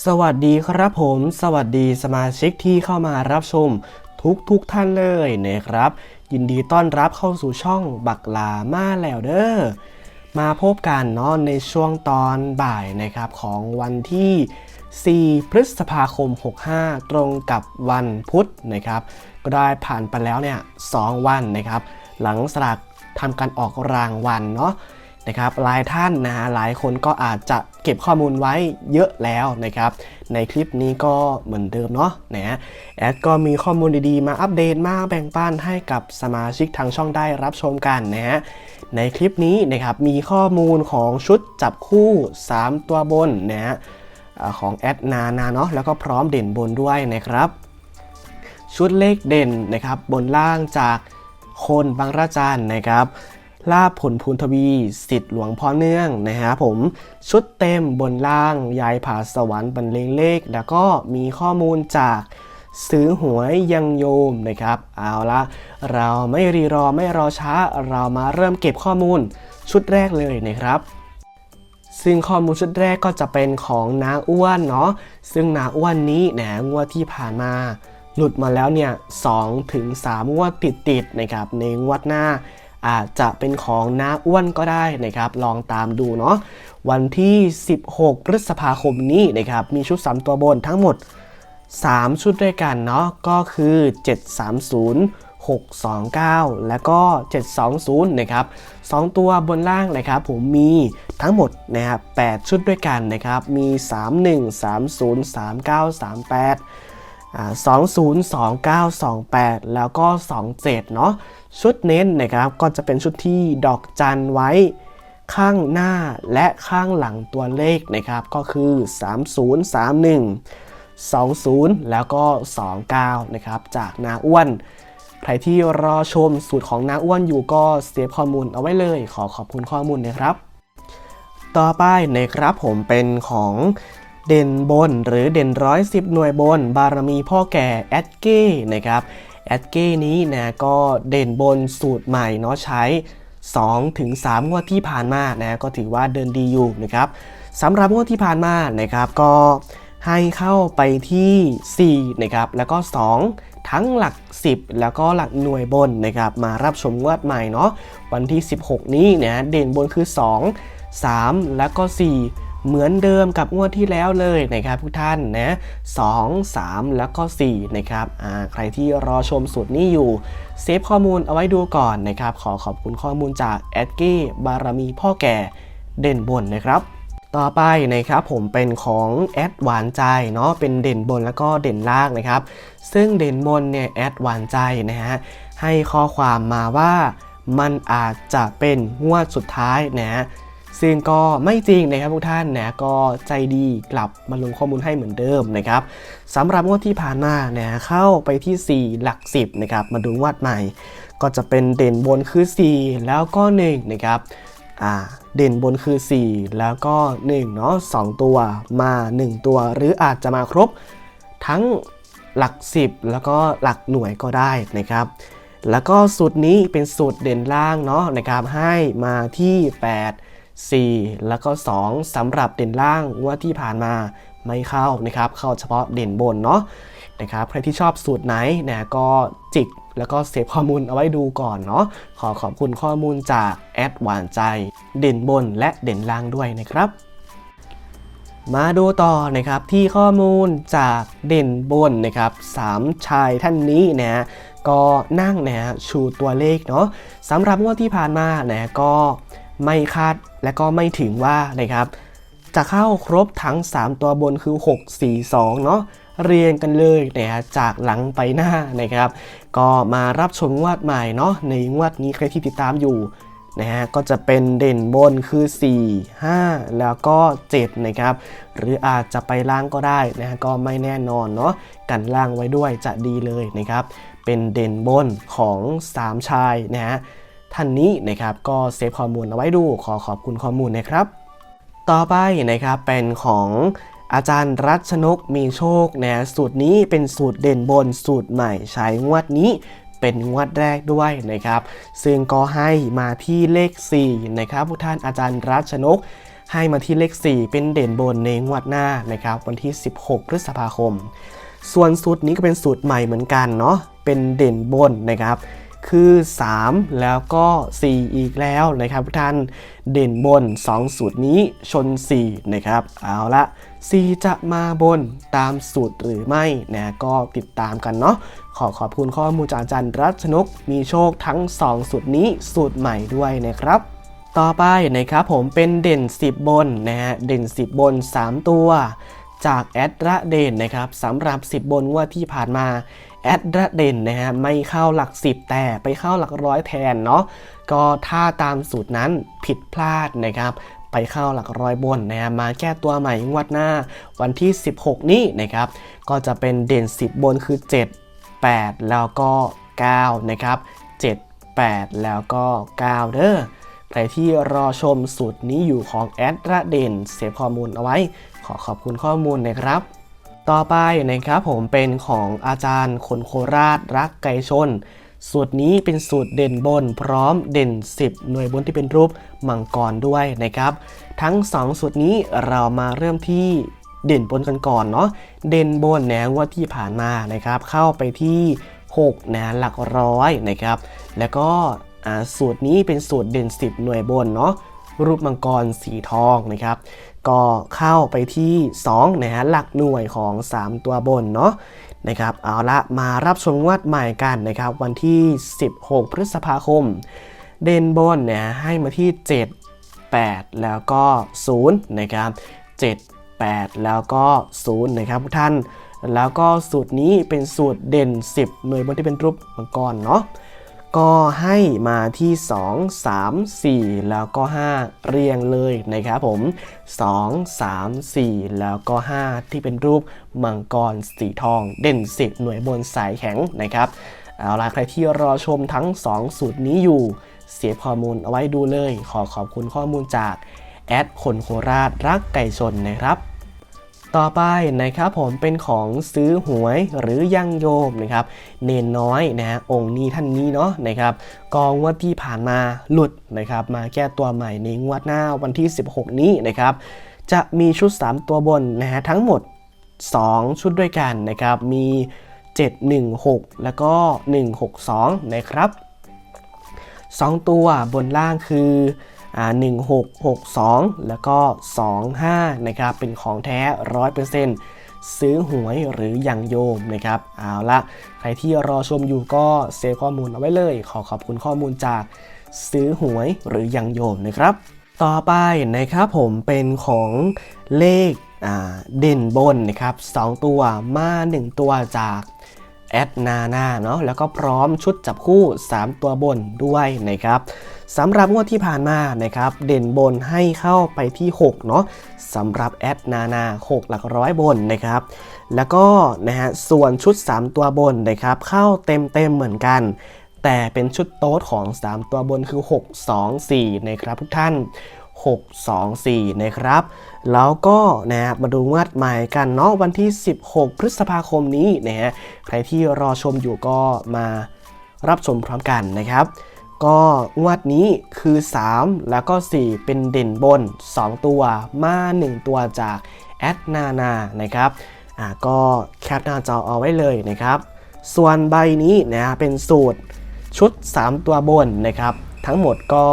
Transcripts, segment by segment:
สวัสดีครับผม สวัสดีสมาชิกที่เข้ามารับชมทุกทุกๆท่านเลยนะครับ ยินดีต้อนรับเข้าสู่ช่องบักลามาแล้วเด้อมาพบกันเนาะในช่วงตอนบ่ายนะครับของวันที่ 4 พฤษภาคม 65 ตรงกับวันพุธนะครับก็ได้ผ่านไปแล้วเนี่ย 2 วันนะครับ หลังสลากทำการออกรางวัลเนาะ นะครับหลายท่านนะฮะหลายคนก็อาจจะเก็บข้อมูลไว้เยอะแล้วนะครับ ในคลิปนี้ก็เหมือนเดิมเนาะนะแอดก็มีข้อมูลดีๆ มาอัปเดตมาแบ่งปันให้กับสมาชิกทางช่องได้รับชมกันนะฮะในคลิปนี้นะครับมีข้อมูลของชุดจับคู่ 3 ตัวบนนะฮะของแอดนานาเนาะแล้วก็พร้อมเด่นบนด้วยนะครับ ชุดเลขเด่นนะครับบนล่างจากคนบางระจันนะครับ ลาบผลพูนทวีสิทธิ์หลวงพ่อเนื่องนะฮะผมชุดเต็มบนล่างยายผาสวรรค์บรรเลงเลข แล้วก็มีข้อมูลจากซื้อหวยยังโยมนะครับ เอาละเราไม่รีรอไม่รอช้าเรามาเริ่มเก็บข้อมูลชุดแรกเลยนะครับ ซึ่งข้อมูลชุดแรกก็จะเป็นของนาอ้วนเนาะซึ่งนาอ้วนนี้นะงวดที่ผ่านมา หลุดมาแล้วเนี่ย2ถึง3งวดติดติดๆนะครับในงวดหน้า อาจจะเป็นของนาอ้วนก็ได้นะครับ ลองตามดูเนาะวันที่ 16 พฤษภาคมนี้นะครับ มีชุด 3 ตัวบนทั้งหมด 3 ชุดด้วยกันเนาะก็คือ 730 629 แล้วก็ 720 นะครับ 2 ตัวบนล่างนะครับ ผมมีทั้งหมดนะครับ8ชุดด้วยกันนะครับ มี 31 30 39 38 20 29 28 แล้วก็ 27 เนาะชุดเน้นนะครับก็จะเป็นชุดที่ดอกจันไว้ข้างหน้าและข้างหลังตัวเลขนะครับก็คือ 3031 20 แล้วก็ 29 นะครับ จากนาอ้วน ใครที่รอชมสูตรของนาอ้วนอยู่ก็เซฟข้อมูลเอาไว้เลย ขอขอบคุณข้อมูลนะครับ ต่อไปนะครับผมเป็นของ เด่นบนหรือเด่นร้อยสิบหน่วยบน บารมีพ่อแก่แอดเก้นะครับแอดเก้นี้นะก็เด่นบนสูตรใหม่เนาะใช้ 2-3ถึง3งวดที่ผ่านมานะก็ถือว่าเดินดีอยู่นะครับสำหรับงวดที่ผ่านมานะครับก็ให้เข้าไปที่4นะครับแล้วก็ 2ทั้งหลัก 10 แล้วก็หลักหน่วยบนนะครับมารับชมงวดใหม่เนาะวันที่ 16 นี้เนี่ยเด่นบนคือ 2 3 แล้วก็ 4 เหมือนเดิมกับงวดที่แล้วเลยนะครับทุกท่านนะ2 3แล้วก็4นะครับใครที่รอชมสูตรนี้อยู่เซฟข้อมูลเอาไว้ดูก่อนนะครับขอขอบคุณข้อมูลจากแอดกี้บารมีพ่อแก่เด่นบนนะครับต่อไปนะครับผมเป็นของแอดหวานใจเนาะเป็นเด่นบนแล้วก็เด่นล่างนะครับ ซึ่งเด่นบนเนี่ยแอดหวานใจนะฮะให้ข้อความมาว่ามันอาจจะเป็นงวดสุดท้ายนะฮะ ซึ่งก็ไม่จริงนะครับทุกท่านนะก็ใจดีกลับมาลงข้อมูลให้เหมือนเดิมนะครับสำหรับงวดที่ผ่านมาเนี่ยเข้าไปที่ 4 หลัก 10นะครับมาดูงวดใหม่ ก็จะเป็นเด่นบนคือ 4 แล้วก็1นะครับอ่าเด่นบนคือ 4 แล้วก็1เนาะ2ตัวมา 1 ตัว หรืออาจจะมาครบทั้งหลัก 10 แล้วก็หลักหน่วยก็ได้นะครับ แล้วก็สูตรนี้เป็นสูตรเด่นล่างเนาะนะครับให้มาที่ 8 4 แล้วก็ 2สำหรับเด่นล่างว่าที่ผ่านมาไม่เข้านะครับ เข้าเฉพาะเด่นบนเนาะนะครับใครที่ชอบสูตรไหนนี่ยก็จิกแล้วก็เซฟข้อมูลเอาไว้ดูก่อนเนาะขอขอบคุณข้อมูลจากแอดหวานใจ เด่นบนและเด่นล่างด้วยนะครับ มาดูต่อนะครับที่ข้อมูลจากเด่นบนนะครับสามชายท่านนี้นะก็นั่งนะฮะชูตัวเลขเนาะสำหรับงวดที่ผ่านมานะก็ ไม่คาดและก็ไม่ถึงว่านะครับ จะเข้าครบทั้ง 3 ตัวบนคือ 6 4 2 เนาะเรียงกันเลยนะฮะจากหลังไปหน้านะครับ ก็มารับชมงวดใหม่เนาะในงวดนี้ใครที่ติดตามอยู่นะฮะก็จะเป็นเด่นบนคือ 4 5 แล้วก็ 7 นะครับ หรืออาจจะไปล่างก็ได้นะฮะก็ไม่แน่นอนเนาะกันล่างไว้ด้วยจะดีเลยนะครับ เป็นเด่นบนของ 3 ชายนะฮะ ท่านนี้นะครับก็เซฟข้อมูลเอาไว้ดูขอขอบคุณข้อมูลนะครับ ต่อไปนะครับเป็นของอาจารย์รัชนกมีโชคนะสูตรนี้เป็นสูตรเด่นบนสูตรใหม่ใช้งวดนี้เป็นงวดแรกด้วยนะครับ ซึ่งก็ให้มาที่เลข 4 นะครับผู้ท่านอาจารย์รัชนก ให้มาที่เลข 4 เป็นเด่นบนในงวดหน้านะครับ วันที่ 16 พฤษภาคม ส่วนสูตรนี้ก็เป็นสูตรใหม่เหมือนกันเนาะเป็นเด่นบนนะครับ คือ 3 แล้วก็ 4 อีกแล้วนะครับทุกท่านเด่นบน 2 สูตรนี้ชน 4 นะครับ เอาละ 4 จะมาบนตามสูตรหรือไม่นะก็ติดตามกันเนาะขอขอบคุณข้อมูลจากอาจารย์รัชนก มีโชคทั้ง 2 สูตรนี้สูตรใหม่ด้วยนะครับต่อไปนะครับผมเป็นเด่น 10 บนนะฮะเด่น 10 บน 3 ตัว จากแอดระเด่นนะครับสำหรับ 10 บนว่าที่ผ่านมา แอดระเด่นนะฮะไม่เข้าหลัก 10 แต่ไปเข้าหลักร้อยแทนเนาะก็ถ้าตามสูตรนั้นผิดพลาดนะครับไปเข้าหลักร้อยบนนะฮะมาแก้ตัวใหม่งวดหน้าวันที่ 16 นี้นะครับก็จะเป็นเด่น 10 บนคือ 7 8 แล้วก็ 9 นะครับ 7 8 แล้วก็ 9 เด้อใครที่รอชมสูตรนี้อยู่ของแอดระเด่นเซฟข้อมูลเอาไว้ ขอขอบคุณข้อมูลนะครับ ต่อไปนะครับผมเป็นของอาจารย์คนโคราชรักไก่ชน สูตรนี้เป็นสูตรเด่นบน พร้อมเด่น 10 หน่วยบนที่เป็นรูปมังกรด้วยนะครับ ทั้ง 2 สูตรนี้เรามาเริ่มที่เด่นบนกันก่อนเนาะเด่นบนแนงว่าที่ผ่านมานะครับ เข้าไปที่6นะหลักร้อยนะครับ แล้วก็สูตรนี้เป็นสูตรเด่น 10 หน่วยบนเนาะรูปมังกรสีทองนะครับ ก็เข้าไปที่2นะฮะหลักหน่วยของ 3 ตัวบนเนาะนะครับเอาละมารับชมงวดใหม่กันนะครับ วันที่ 16 พฤษภาคม เด่นบนเนี่ยให้มาที่ 7 8 แล้วก็0นะครับ7 8 แล้วก็0นะครับทุกท่าน แล้วก็สูตรนี้เป็นสูตรเด่น 10 หน่วยบนที่เป็นรูปมังกรเนาะ ก็ให้มาที่ 2 3 4 แล้วก็ 5 เรียงเลยนะครับผม 2 3 4 แล้วก็ 5 ที่เป็นรูปมังกรสีทองเด่น 10 หน่วยบนสายแข็งนะครับเอาล่ะใครที่รอชมทั้ง 2 สูตรนี้อยู่ เสียข้อมูลเอาไว้ดูเลย ขอขอบคุณข้อมูลจากแอดคนโคราชรักไก่ชนนะครับ ต่อไปนะครับผมเป็นของซื้อหวยหรือยังโยมนะครับ เนนน้อยนะฮะองค์นี้ท่านนี้เนาะนะครับกองงวดที่ผ่านมาหลุดนะครับมาแก้ตัวใหม่ในงวดหน้าวันที่ 16 นี้นะครับจะมีชุด 3 ตัวบนนะฮะทั้งหมด 2 ชุดด้วยกันนะครับมี 716 แล้วก็ 162 นะครับ 2 ตัวบนล่างคือ 1662 แล้วก็ 25 นะครับ เป็นของแท้ 100%ซื้อหวยหรือยังโยมนะครับ เอาละใครที่รอชมอยู่ก็เซฟข้อมูลเอาไว้เลย ขอขอบคุณข้อมูลจากซื้อหวยหรือยังโยมนะครับ ต่อไปนะครับผมเป็นของเลขเด่นบนนะครับ 2 ตัวมา 1 ตัวจาก แอดนานาเนาะแล้วก็พร้อมชุดจับคู่ 3 ตัวบนด้วยนะครับสำหรับงวดที่ผ่านมานะครับเด่นบนให้เข้าไปที่ 6 เนาะสำหรับแอดนานา6 หลักร้อยบนนะครับแล้วก็นะฮะส่วนชุด 3 ตัวบนนะครับเข้าเต็มเต็มเหมือนกัน แต่เป็นชุดโต๊ดของ 3 ตัวบนคือ 6 2 4นะครับทุกท่าน 6 2 4 นะครับ แล้วก็นะมาดูงวดใหม่กันเนาะวันที่ 16 พฤษภาคมนี้นะฮะใครที่รอชมอยู่ก็มารับชมพร้อมกันนะครับ ก็งวดนี้คือ 3 แล้วก็ 4 เป็นเด่นบน 2 ตัวมา 1 ตัวจากแอดนานานะครับอ่าก็แคปหน้าจอเอาไว้เลยนะครับ ส่วนใบนี้นะเป็นสูตรชุด 3 ตัวบนนะครับ ทั้งหมดก็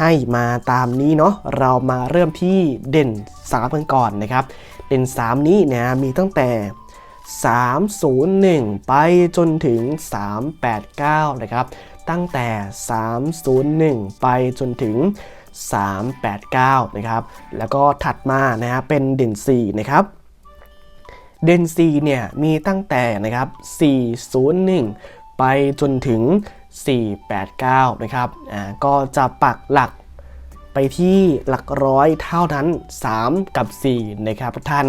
ให้มาตามนี้เนาะเรามาเริ่มที่เด่น3กันก่อนนะครับ เด่น 3 นี้นะมีตั้งแต่ 301 ไปจนถึง 389 นะครับ ตั้งแต่ 301 ไปจนถึง 389 นะครับ แล้วก็ถัดมานะฮะเป็นเด่น 4 นะครับเด่นซีเนี่ยมีตั้งแต่นะครับ 401 ไปจนถึง 489 นะครับอ่าก็จะปักหลักไปที่หลักร้อยเท่านั้น 3 กับ 4 นะครับท่าน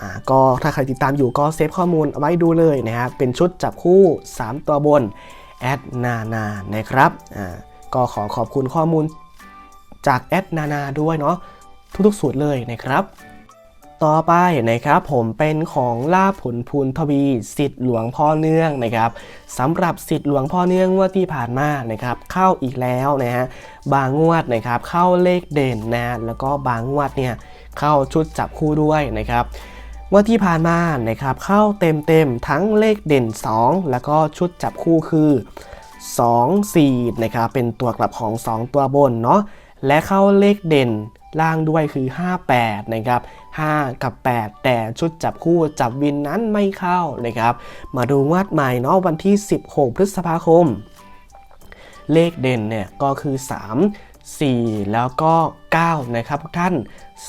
อ่าก็ถ้าใครติดตามอยู่ก็เซฟข้อมูลเอาไว้ดูเลยนะครับเป็นชุดจับคู่ 3 ตัวบนแอดนานานะครับอ่าก็ขอขอบคุณข้อมูลจากแอดนานาด้วยเนาะทุกๆสูตรเลยนะครับ ต่อไปนะครับผมเป็นของลาผลพูนทวีสิทธิ์หลวงพ่อเนื่องนะครับสำหรับสิทธิ์หลวงพ่อเนื่องงวดที่ผ่านมานะครับเข้าอีกแล้วนะฮะบางงวดนะครับเข้าเลขเด่นนะแล้วก็บางงวดเนี่ยเข้าชุดจับคู่ด้วยนะครับงวดที่ผ่านมานะครับเข้าเต็มเต็มๆทั้งเลขเด่น 2 แล้วก็ชุดจับคู่คือ 2 4นะครับเป็นตัวกลับของ 2 ตัวบนเนาะและเข้าเลขเด่นล่างด้วยคือ 58นะครับ 5 กับ 8 แต่ชุดจับคู่จับวินนั้นไม่เข้านะครับ มาดูงวดใหม่เนาะวันที่ 16 พฤษภาคม เลขเด่นเนี่ยก็คือ 3 4 แล้วก็ 9 นะครับทุกท่าน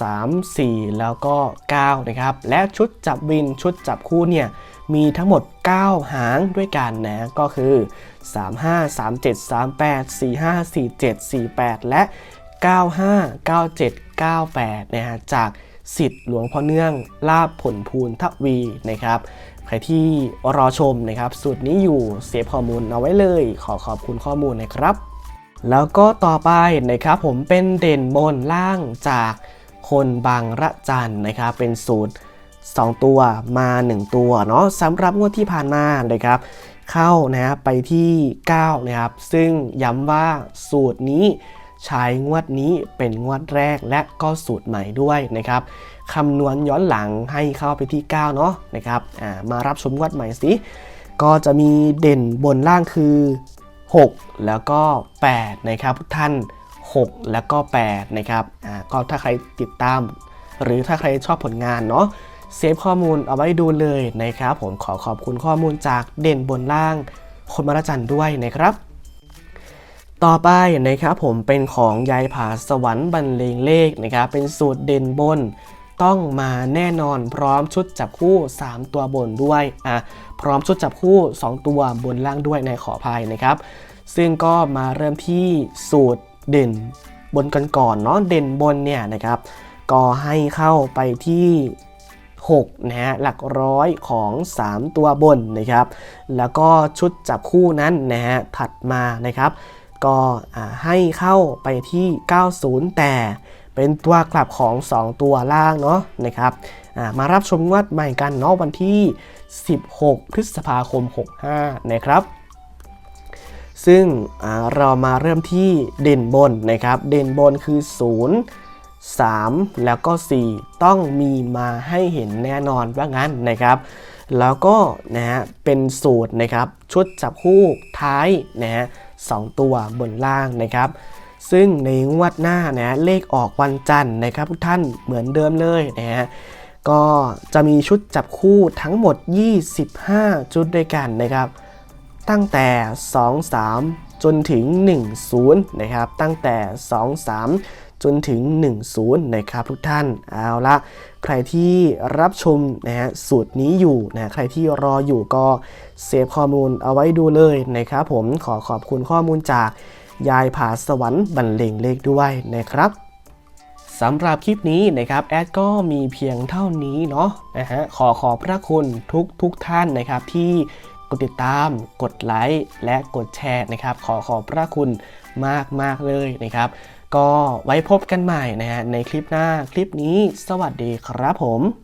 3 4 แล้วก็ 9 นะครับ และชุดจับวินชุดจับคู่เนี่ยมีทั้งหมด 9 หางด้วยกันนะ ก็คือ 35 37 38 45 47 48 และ 95 97 98 นะฮะจาก สิทธิ์หลวงพ่อเนื่องลาบผลพูนทวีนะครับใครที่รอชมนะครับสูตรนี้อยู่เซฟข้อมูลเอาไว้เลย ขอขอบคุณข้อมูลนะครับแล้วก็ต่อไปนะครับผมเป็นเด่นบนล่างจากคนบางระจันนะครับเป็นสูตร 2 ตัวมา 1 ตัวเนาะสำหรับงวดที่ผ่านมานะครับ เข้านะครับไปที่ 9 นะครับ ซึ่งย้ำว่าสูตรนี้ ใช้งวดนี้เป็นงวดแรกและก็สูตรใหม่ด้วยนะครับคำนวณย้อนหลังให้เข้าไปที่ 9 เนาะนะครับมารับชมงวดใหม่สิ ก็จะมีเด่นบนล่างคือ 6 แล้วก็ 8 นะครับทุกท่าน 6 แล้วก็ 8 นะครับก็ถ้าใครติดตาม หรือถ้าใครชอบผลงานเนาะเซฟข้อมูลเอาไว้ดูเลยนะครับ ผมขอขอบคุณข้อมูลจากเด่นบนล่างคนมารจันด้วยนะครับ ต่อไปนะครับผมเป็นของยายผาสวรรค์บรรเลงเลขนะครับเป็นสูตรเด่นบนต้องมาแน่นอนพร้อมชุดจับคู่ 3 ตัวบนด้วยอะพร้อมชุดจับคู่ 2 ตัวบนล่างด้วยในขออภัยนะครับ ซึ่งก็มาเริ่มที่สูตรเด่นบนกันก่อนเนาะเด่นบนเนี่ยนะครับ ก็ให้เข้าไปที่6นะฮะหลักร้อยของ 3 ตัวบนนะครับ แล้วก็ชุดจับคู่นั้นนะฮะถัดมานะครับ ก็ให้เข้าไปที่ 90 แต่เป็นตัวกลับของ 2 ตัวล่างเนาะนะครับมารับชมงวดใหม่กันเนาะวันที่ 16 พฤษภาคม 65 นะครับ ซึ่งเรามาเริ่มที่เด่นบนนะครับ เด่นบนคือ 0 3 แล้วก็ 4 ต้องมีมาให้เห็นแน่นอนว่างั้นนะครับ แล้วก็นะฮะเป็นสูตรนะครับ ชุดจับคู่ท้ายนะฮะ สองตัวบนล่างนะครับ ซึ่งในงวดหน้านะเลขออกวันจันทร์นะครับทุกท่านเหมือนเดิมเลยนะฮะก็จะมีชุดจับคู่ทั้งหมด 25 ชุดด้วยกันนะครับ ตั้งแต่ 2 3 จนถึง 1 0 นะครับ ตั้งแต่ 2 3 จนถึง 1 0 นะครับทุกท่านเอาละ ใครที่รับชมนะฮะสูตรนี้อยู่นะใครที่รออยู่ก็เซฟข้อมูลเอาไว้ดูเลยนะครับผมขอขอบคุณข้อมูลจากยายผาสวรรค์บรรเลงเลขด้วยนะครับสำหรับคลิปนี้นะครับแอดก็มีเพียงเท่านี้เนาะนะฮะขอขอบพระคุณทุกทุกท่านนะครับที่กดติดตาม กดไลค์และกดแชร์นะครับ ขอขอบพระคุณมากมากๆเลยนะครับ ก็ไว้พบกันใหม่นะฮะในคลิปหน้าคลิปนี้ สวัสดีครับผม